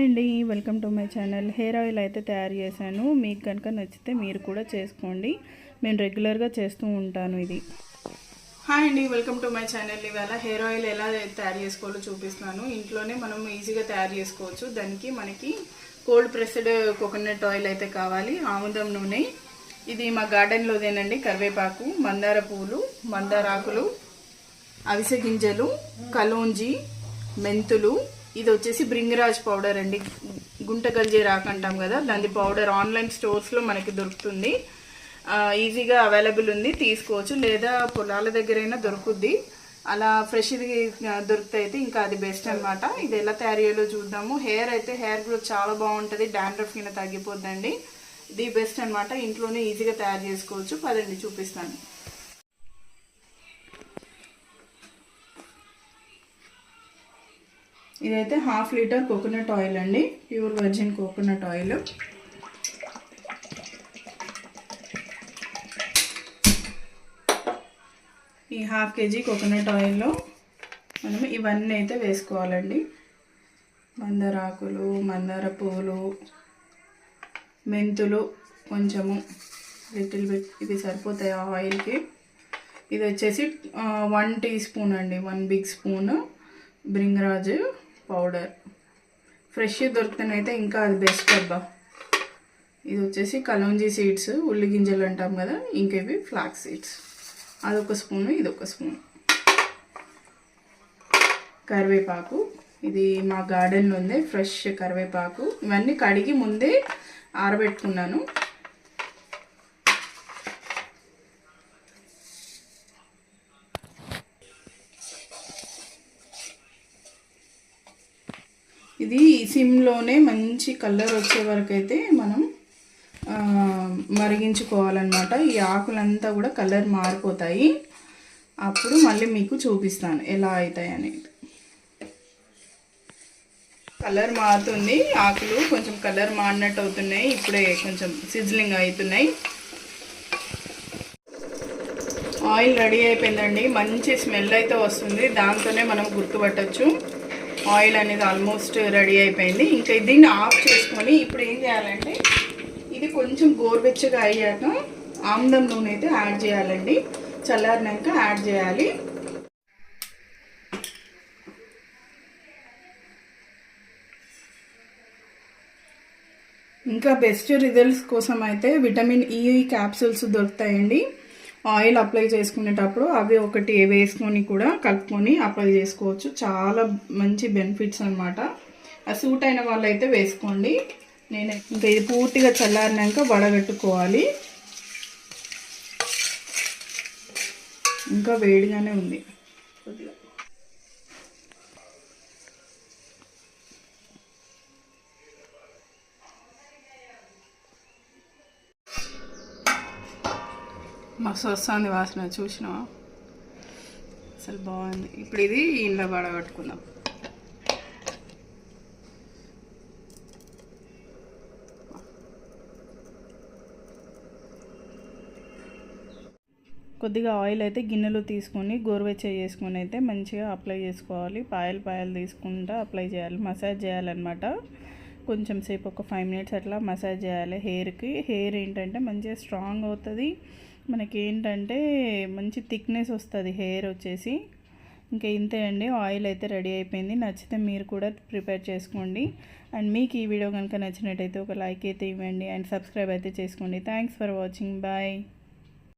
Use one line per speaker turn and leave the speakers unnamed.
Hi అండి. Welcome to my channel. Hair oil అయితే తయారు చేశాను. మీకు కనుక నచ్చితే మీరు కూడా చేసుకోండి. నేను రెగ్యులర్గా చేస్తూ ఉంటాను ఇది. హాయ్ అండి. Welcome to my channel. ఇవాళ హెయిర్ ఆయిల్ ఎలా తయారు చేసుకోవాలో చూపిస్తున్నాను. ఇంట్లోనే మనం ఈజీగా తయారు చేసుకోవచ్చు. దానికి మనకి కోల్డ్ ప్రెస్డ్ కోకోనట్ ఆయిల్ అయితే కావాలి. ఆముదం నూనె. ఇది మా గార్డెన్లోదేనండి. కరివేపాకు మందార పువ్వులు మందారాకులు అవిసె గింజలు కలోంజి మెంతులు ఇది వచ్చేసి బ్రింగరాజ్ పౌడర్ అండి. గుంట గంజి రాకంటాం కదా దాని పౌడర్ ఆన్లైన్ స్టోర్స్లో మనకి దొరుకుతుంది. ఈజీగా అవైలబుల్ ఉంది తీసుకోవచ్చు. లేదా పొలాల దగ్గరైనా దొరుకుద్ది. అలా ఫ్రెష్ ఇది దొరికితే అయితే ఇంకా అది బెస్ట్ అన్నమాట. ఇది ఎలా తయారు చేయాలో చూద్దాము. హెయిర్ అయితే హెయిర్ గ్రోత్ చాలా బాగుంటుంది. డాండ్రఫ్ కింద తగ్గిపోద్దండి. ఇది బెస్ట్ అన్నమాట. ఇంట్లోనే ఈజీగా తయారు చేసుకోవచ్చు. పదండి చూపిస్తాను. ఇదైతే హాఫ్ లీటర్ కోకోనట్ ఆయిల్ అండి. Pure virgin coconut oil. ఈ హాఫ్ కేజీ కోకోనట్ ఆయిల్లో మనం ఇవన్నీ అయితే వేసుకోవాలండి. మందార ఆకులు మందార పువ్వులు మెంతులు కొంచెము లిటిల్ బిట్ ఇవి సరిపోతాయి ఆ ఆయిల్కి. ఇది వచ్చేసి వన్ టీ స్పూన్ అండి. One big spoon. Bhringraj powder. Fresh దొరికితేనైతే ఇంకా అది బెస్ట్ అబ్బా. ఇది వచ్చేసి కలోంజీ సీడ్స్ ఉల్లి గింజలు అంటాం కదా ఇంకేవి ఫ్లాక్స్ సీడ్స్ అదొక స్పూను ఇదొక స్పూన్ కరివేపాకు. ఇది మా గార్డెన్లో ఉంది ఫ్రెష్ కరివేపాకు. ఇవన్నీ కడిగి ముందే ఆరబెట్టుకున్నాను. ఇది సిమ్లోనే మంచి కలర్ వచ్చే వరకు అయితే మనం మరిగించుకోవాలన్నమాట. ఈ ఆకులంతా కూడా కలర్ మారిపోతాయి. అప్పుడు మళ్ళీ మీకు చూపిస్తాను ఎలా అవుతాయి అనేది. కలర్ మారుతుంది. ఆకులు కొంచెం కలర్ మారినట్టు అవుతున్నాయి. ఇప్పుడే కొంచెం సిజ్లింగ్ అవుతున్నాయి. ఆయిల్ రెడీ అయిపోయిందండి. మంచి స్మెల్ అయితే వస్తుంది. దాంతోనే మనం గుర్తుపట్టచ్చు. ఆయిల్ అనేది ఆల్మోస్ట్ రెడీ అయిపోయింది. ఇంకా దీన్ని ఆఫ్ చేసుకొని ఇప్పుడు ఏం చేయాలంటే ఇది కొంచెం గోరువెచ్చగా అయ్యాక ఆమ్దం నూనె అయితే యాడ్ చేయాలండి. చల్లారినాక యాడ్ చేయాలి. ఇంకా బెస్ట్ రిజల్ట్స్ కోసం అయితే విటమిన్ ఈ క్యాప్సూల్స్ దొరుకుతాయండి. ఆయిల్ అప్లై చేసుకునేటప్పుడు అవి ఒకటి వేసుకొని కూడా కలుపుకొని అప్లై చేసుకోవచ్చు. చాలా మంచి బెనిఫిట్స్ అనమాట సూట్ అయిన వాళ్ళైతే వేసుకోండి. నేను ఇంకా ఇది పూర్తిగా చల్లారినాక వడగట్టుకోవాలి. ఇంకా వేడిగానే ఉంది. కొద్దిగా మస్తు వస్తుంది వాసన చూసినావా? అసలు బాగుంది. ఇప్పుడు ఇది ఇంట్లో పడగట్టుకుందాం కొద్దిగా ఆయిల్ అయితే గిన్నెలో తీసుకొని గోరువెచ్చ చేసుకొని అయితే మంచిగా అప్లై చేసుకోవాలి. పాయలు పాయలు తీసుకుంటా అప్లై చేయాలి. మసాజ్ చేయాలన్నమాట. కొంచెం సేపు ఒక ఫైవ్ మినిట్స్ అట్లా మసాజ్ చేయాలి హెయిర్కి. హెయిర్ ఏంటంటే మంచిగా స్ట్రాంగ్ అవుతుంది. మనకి ఏంటంటే మంచి థిక్నెస్ వస్తుంది హెయిర్ వచ్చేసి. ఇంకా ఇంతే అండి ఆయిల్ అయితే రెడీ అయిపోయింది. నచ్చితే మీరు కూడా ప్రిపేర్ చేసుకోండి. అండ్ మీకు ఈ వీడియో కనుక నచ్చినట్టయితే ఒక లైక్ అయితే ఇవ్వండి. అండ్ సబ్స్క్రైబ్ అయితే చేసుకోండి. Thanks for watching. బాయ్.